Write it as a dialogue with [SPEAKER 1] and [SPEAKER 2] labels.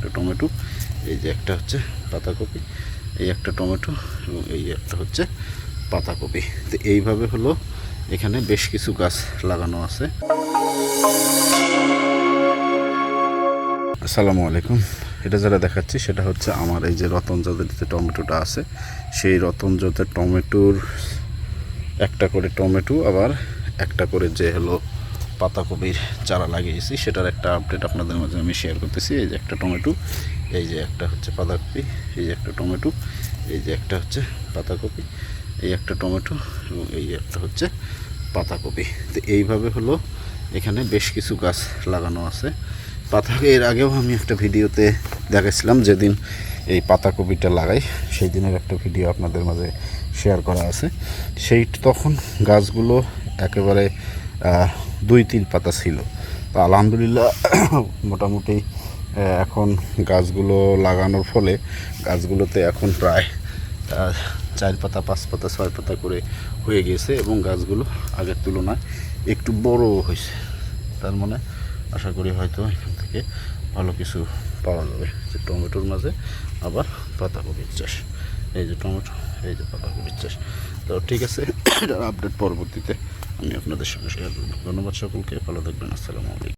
[SPEAKER 1] একটা টমেটো, এই যে একটা হচ্ছে পাতাকপি, এই একটা টমেটো এবং এই একটা হচ্ছে পাতাকপি। তো এইভাবে হলো এখানে বেশ কিছু গাছ লাগানো আছে। আসসালামু আলাইকুম। এটা যারা দেখাচ্ছি সেটা হচ্ছে আমার এই যে রতনজাতের যে টমেটোটা আছে। সেই রতনজাতের টমেটোর একটা করে টমেটো, আবার একটা করে যে হলো পাতাকপির চারা লাগিয়েছি, সেটার একটা আপডেট আপনাদের মাঝে আমি শেয়ার করতেছি। এই যে একটা টমেটো, এই যে একটা হচ্ছে পাতাকপি, এই যে একটা টমেটো, এই যে একটা হচ্ছে পাতাকপি, এই একটা টমেটো এবং এই যে একটা হচ্ছে পাতাকপি। তো এইভাবে হলো এখানে বেশ কিছু গাছ লাগানো আছে। পাতা এর আগেও আমি একটা ভিডিওতে দেখেছিলাম যেদিন এই পাতাকপিটা লাগাই সেই দিনের একটা ভিডিও আপনাদের মাঝে শেয়ার করা আছে। সেই তখন গাছগুলো একেবারে দুই, তিন পাতা ছিল। তো আলহামদুলিল্লাহ মোটামুটি এখন গাছগুলো লাগানোর ফলে গাছগুলোতে এখন প্রায় চার পাতা, পাঁচ পাতা, ছয় পাতা করে হয়ে গিয়েছে এবং গাছগুলো আগের তুলনায় একটু বড় হয়েছে। তার মানে আশা করি হয়তো এখান থেকে ভালো কিছু পাওয়া যাবে। যে টমেটোর মাঝে আবার পাতাকপির চাষ। এই যে টমেটো। এই যে পাতাকপির বিশ্বাস তো ঠিক আছে আপডেট পরবর্তীতে আমি আপনাদের সঙ্গে শেয়ার করব। ধন্যবাদ সকলকে, ভালো থাকবেন, আসসালামু আলাইকুম।